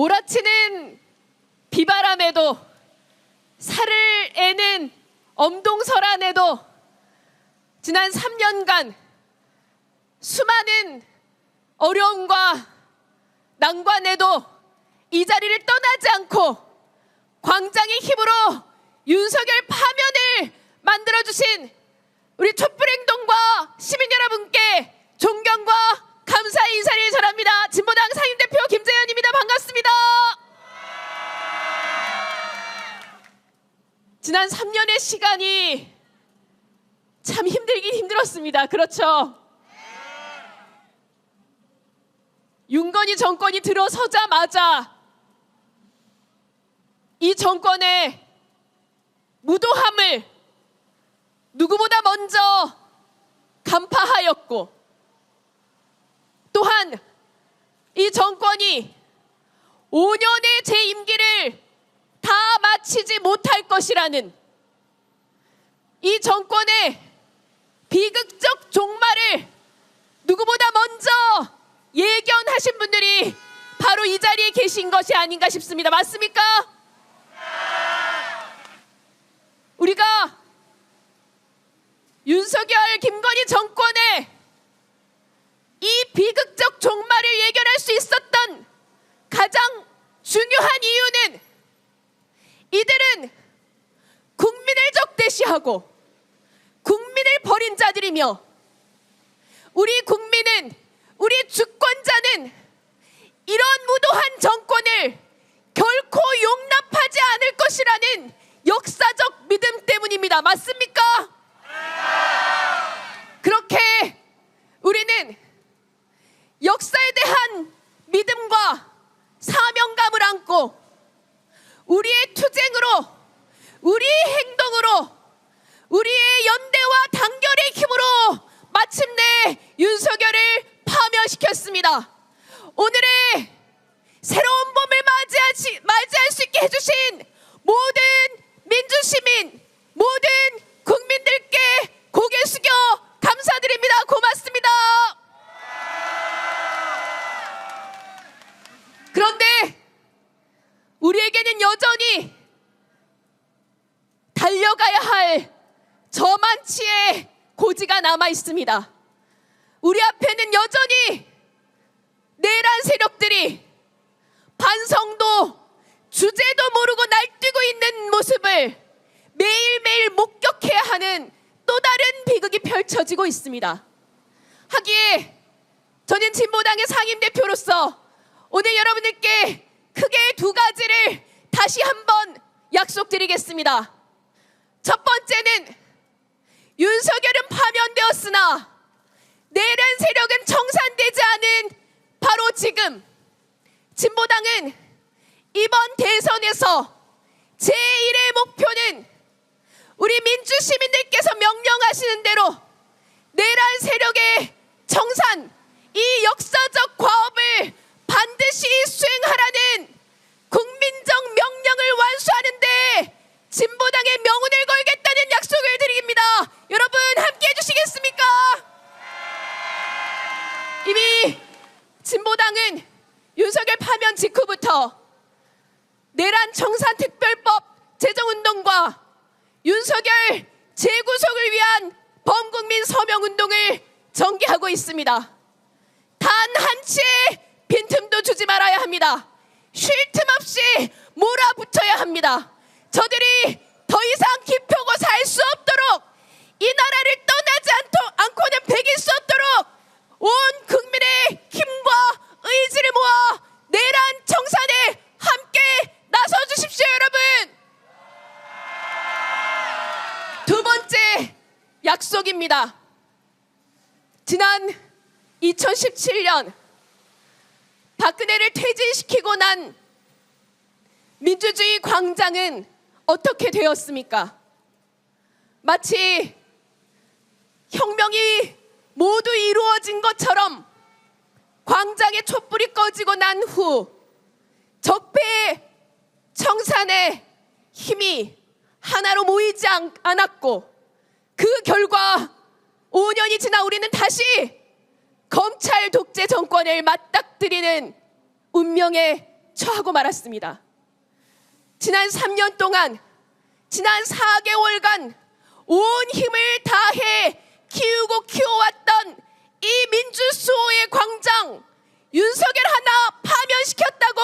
몰아치는 비바람에도 살을 애는 엄동설 안에도 지난 3년간 수많은 어려움과 난관에도 이 자리를 떠나지 않고 광장의 힘으로 윤석열 파면을 만들어주신 우리 촛불행 참 힘들긴 힘들었습니다. 그렇죠? 윤건희 정권이 들어서자마자 이 정권의 무도함을 누구보다 먼저 간파하였고 또한 이 정권이 5년의 제 임기를 다 마치지 못할 것이라는 이 정권의 비극적 종말을 누구보다 먼저 예견하신 분들이 바로 이 자리에 계신 것이 아닌가 싶습니다. 맞습니까? 우리가 윤석열, 김건희 정권의 이 비극적 종말을 예견할 수 있었던 가장 중요한 이유는 이들은 국민을 적대시하고 버린 자들이며 우리 국민은 우리 주권자는 이런 무도한 정권을 결코 용납하지 않을 것이라는 역사적 믿음 때문입니다. 맞습니까? 그렇게 우리는 역사에 대한 믿음과 사명감을 안고 우리의 투쟁으로 우리의 행동으로 우리의 연 대와 단결의 힘으로 마침내 윤석열을 파멸시켰습니다. 오늘의 새로운 봄을 맞이하시, 맞이할 수 있게 해주신 모든 민주시민, 모든 국민들께 고개 숙여 감사드립니다. 고맙습니다. 그런데 우리에게는 여전히 달려가야 할 저만치의 고지가 남아 있습니다. 우리 앞에는 여전히 내란 세력들이 반성도 주제도 모르고 날뛰고 있는 모습을 매일매일 목격해야 하는 또 다른 비극이 펼쳐지고 있습니다. 하기에 저는 진보당의 상임대표로서 오늘 여러분들께 크게 두 가지를 다시 한번 약속드리겠습니다. 첫 번째는 윤석열은 파면되었으나 내란 세력은 청산되지 않은 바로 지금 진보당은 이번 대선에서 제1의 목표는 우리 민주 시민들께서 명령하시는 대로 내란 세력의 청산 이 역사적 과업을 반드시 수행하라는 국민적 명령을 완수하는데 진보당의 명운을 걸겠다는 약속을 드립니다. 여러분 함께 해주시겠습니까? 이미 진보당은 윤석열 파면 직후부터 내란 청산 특별법 제정운동과 윤석열 재구속을 위한 범국민 서명 운동을 전개하고 있습니다. 단 한 치의 빈틈도 주지 말아야 합니다. 쉴 틈 없이 몰아붙여야 합니다. 저들이 더 이상 기표고 살 수 없도록 이 나라를 떠나지 않도, 않고는 배길 수 없도록 온 국민의 힘과 의지를 모아 내란 청산에 함께 나서 주십시오, 여러분. 두 번째 약속입니다. 지난 2017년 박근혜를 퇴진시키고 난 민주주의 광장은 어떻게 되었습니까? 마치 혁명이 모두 이루어진 것처럼 광장의 촛불이 꺼지고 난 후 적폐의 청산의 힘이 하나로 모이지 않- 않았고 그 결과 5년이 지나 우리는 다시 검찰 독재 정권을 맞닥뜨리는 운명에 처하고 말았습니다. 지난 3년 동안, 지난 4개월간 온 힘을 다해 키우고 키워왔던 이 민주수호의 광장, 윤석열 하나 파면시켰다고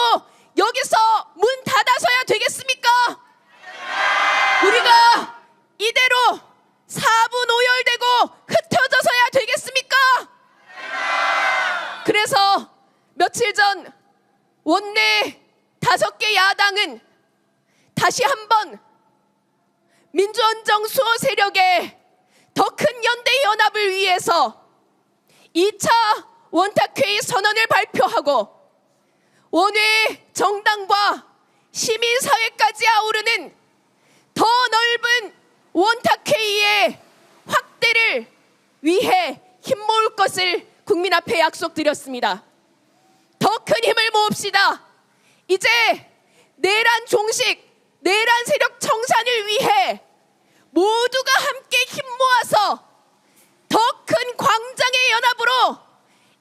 여기서 문 닫아서야 되겠습니까? 우리가 이대로 사분 오열되고 흩어져서야 되겠습니까? 그래서 며칠 전 원내 다섯 개 야당은 다시 한번 민주언정 수호 세력의 더 큰 연대 연합을 위해서 2차 원탁회의 선언을 발표하고 원외 정당과 시민사회까지 아우르는 더 넓은 원탁회의의 확대를 위해 힘모을 것을 국민 앞에 약속드렸습니다. 더 큰 힘을 모읍시다. 이제 내란 종식, 내란 세력 청산을 위해 모두가 함께 힘 모아서 더 큰 광장의 연합으로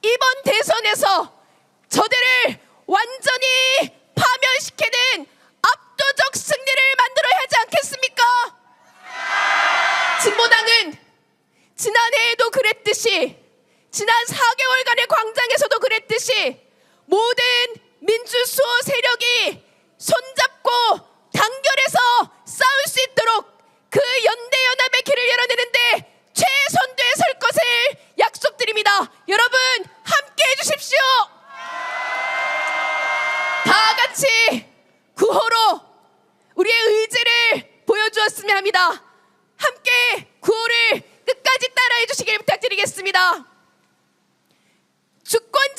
이번 대선에서 저들을 완전히 파멸시키는 압도적 승리를 만들어야 하지 않겠습니까? 진보당은 지난해에도 그랬듯이 지난 4개월간의 광장에서도 그랬듯이 모든 민주수호 세력이 손잡고 단결해서 싸울 수 있도록 그 연대연합의 길을 열어내는데 최선두에 설 것을 약속드립니다. 여러분 함께 해주십시오. 다 같이 구호로 우리의 의지를 보여주었으면 합니다. 함께 구호를 끝까지 따라해 주시길 부탁드리겠습니다. 주권